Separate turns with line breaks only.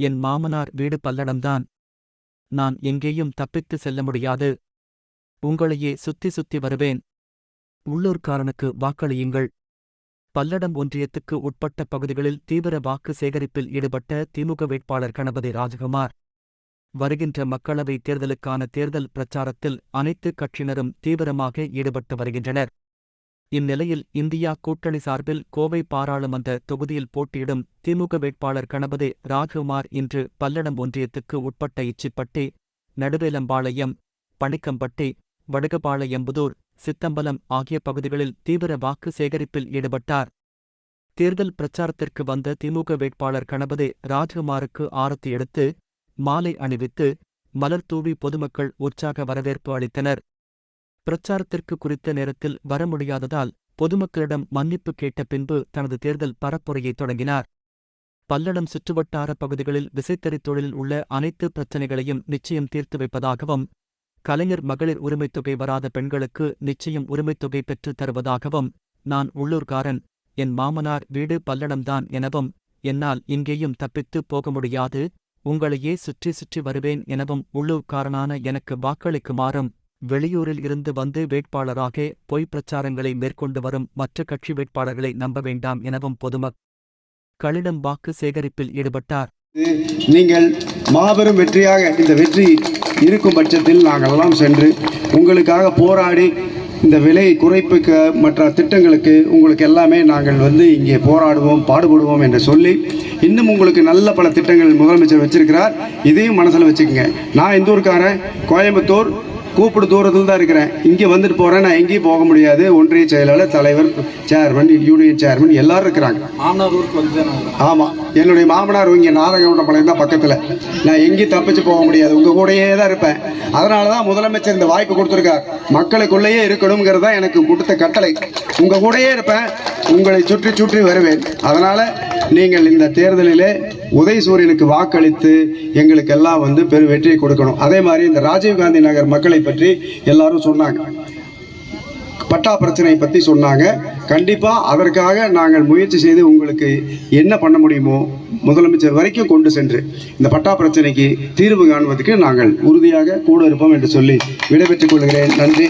என் மாமனார் வீடு பல்லடம்தான். நான் எங்கேயும் தப்பித்து செல்ல முடியாது. உங்களையே சுத்தி சுத்தி வருவேன். உள்ளூர்காரனுக்கு வாக்களியுங்கள். பல்லடம் ஒன்றியத்துக்கு உட்பட்ட பகுதிகளில் தீவிர வாக்கு சேகரிப்பில் ஈடுபட்ட திமுக வேட்பாளர் கணபதி ராஜகுமார். வருகின்ற மக்களவைத் தேர்தலுக்கான தேர்தல் பிரச்சாரத்தில் அனைத்து கட்சியினரும் தீவிரமாக ஈடுபட்டு வருகின்றனர். இந்நிலையில் இந்தியா கூட்டணி சார்பில் கோவை பாராளுமன்ற தொகுதியில் போட்டியிடும் திமுக வேட்பாளர் கணபதி ராஜ்குமார் இன்று பல்லடம் ஒன்றியத்துக்கு உட்பட்ட இச்சிப்பட்டி நடுவேலம்பாளையம் பணிக்கம்பட்டி வடுகபாளையம்புதூர் சித்தம்பலம் ஆகிய பகுதிகளில் தீவிர வாக்கு சேகரிப்பில் ஈடுபட்டார். தேர்தல் பிரச்சாரத்திற்கு வந்த திமுக வேட்பாளர் கணபதி ராஜ்குமாருக்கு ஆரத்தி எடுத்து மாலை அணிவித்து மலர் தூவி பொதுமக்கள் உற்சாக வரவேற்பு அளித்தனர். பிரச்சாரத்திற்கு குறித்த நேரத்தில் வர முடியாததால் பொதுமக்களிடம் மன்னிப்பு கேட்ட பின்பு தனது தேர்தல் பரப்புரையை தொடங்கினார். பல்லடம் சுற்றுவட்டார பகுதிகளில் விசைத்தறி தொழிலில் உள்ள அனைத்து பிரச்சினைகளையும் நிச்சயம் தீர்த்து வைப்பதாகவும் கலைஞர் மகளிர் உரிமைத் தொகை வராத பெண்களுக்கு நிச்சயம் உரிமைத் தொகை பெற்றுத் தருவதாகவும் நான் உள்ளூர்காரன் என் மாமனார் வீடு பல்லடம்தான் எனவும் என்னால் இங்கேயும் தப்பித்துப் போக முடியாது உங்களையே சுற்றி சுற்றி வருவேன் எனவும் உள்ளூர்காரனான எனக்கு வாக்களிக்குமாறும் வெளியூரில் இருந்து வந்து வேட்பாளராக பொய் பிரச்சாரங்களை மேற்கொண்டு வரும் மற்ற கட்சி வேட்பாளர்களை நம்ப வேண்டாம் எனவும் பொதுமக் களிடம் வாக்கு சேகரிப்பில் ஈடுபட்டார்.
நீங்கள் மாபெரும் வெற்றியாக இந்த வெற்றி இருக்கும் பட்சத்தில் நாங்கள் எல்லாம் சென்று உங்களுக்காக போராடி இந்த விலை குறைப்புக்கு மற்ற திட்டங்களுக்கு உங்களுக்கு எல்லாமே நாங்கள் வந்து இங்கே போராடுவோம் பாடுபடுவோம் என்று சொல்லி இன்னும் உங்களுக்கு நல்ல பல திட்டங்கள் முதலமைச்சர் வச்சிருக்கிறார். இதையும் மனசில் வச்சுக்கோங்க. நான் இந்தூர்காரன் கோயம்புத்தூர் கூப்பிடு தூரத்தில் தான் இருக்கிறேன். இங்கே வந்துட்டு போகிறேன் நான் எங்கேயும் போக முடியாது. ஒன்றிய செயலாளர் தலைவர் சேர்மன் யூனியன் சேர்மன் எல்லாரும் இருக்கிறாங்க. ஆமாம் என்னுடைய மாமனார் இங்கே நாதகவுண்டபாளையம் தான் பக்கத்தில். நான் எங்கேயும் தப்பிச்சு போக முடியாது. உங்கள் கூடயே தான் இருப்பேன். அதனால தான் முதலமைச்சர் இந்த வாய்ப்பு கொடுத்துருக்கார். மக்களுக்குள்ளேயே இருக்கணுங்கிறது தான் எனக்கு கொடுத்த கட்டளை. உங்கள் கூடயே இருப்பேன். உங்களை சுற்றி சுற்றி வருவேன். அதனால் நீங்கள் இந்த தேர்தலிலே உதயசூரியனுக்கு வாக்களித்து எங்களுக்கு எல்லாம் வந்து பெரு வெற்றியை கொடுக்கணும். அதே மாதிரி இந்த ராஜீவ்காந்தி நகர் மக்களை பற்றி எல்லாரும் சொன்னாங்க. பட்டா பிரச்சனை பற்றி சொன்னாங்க. கண்டிப்பாக அதற்காக நாங்கள் முயற்சி செய்து உங்களுக்கு என்ன பண்ண முடியுமோ முதலமைச்சர் வரைக்கும் கொண்டு சென்று இந்த பட்டா பிரச்சனைக்கு தீர்வு காணுவதற்கு நாங்கள் உறுதியாக கூட இருப்போம் என்று சொல்லி விடைபெற்றுக் கொள்கிறேன். நன்றி.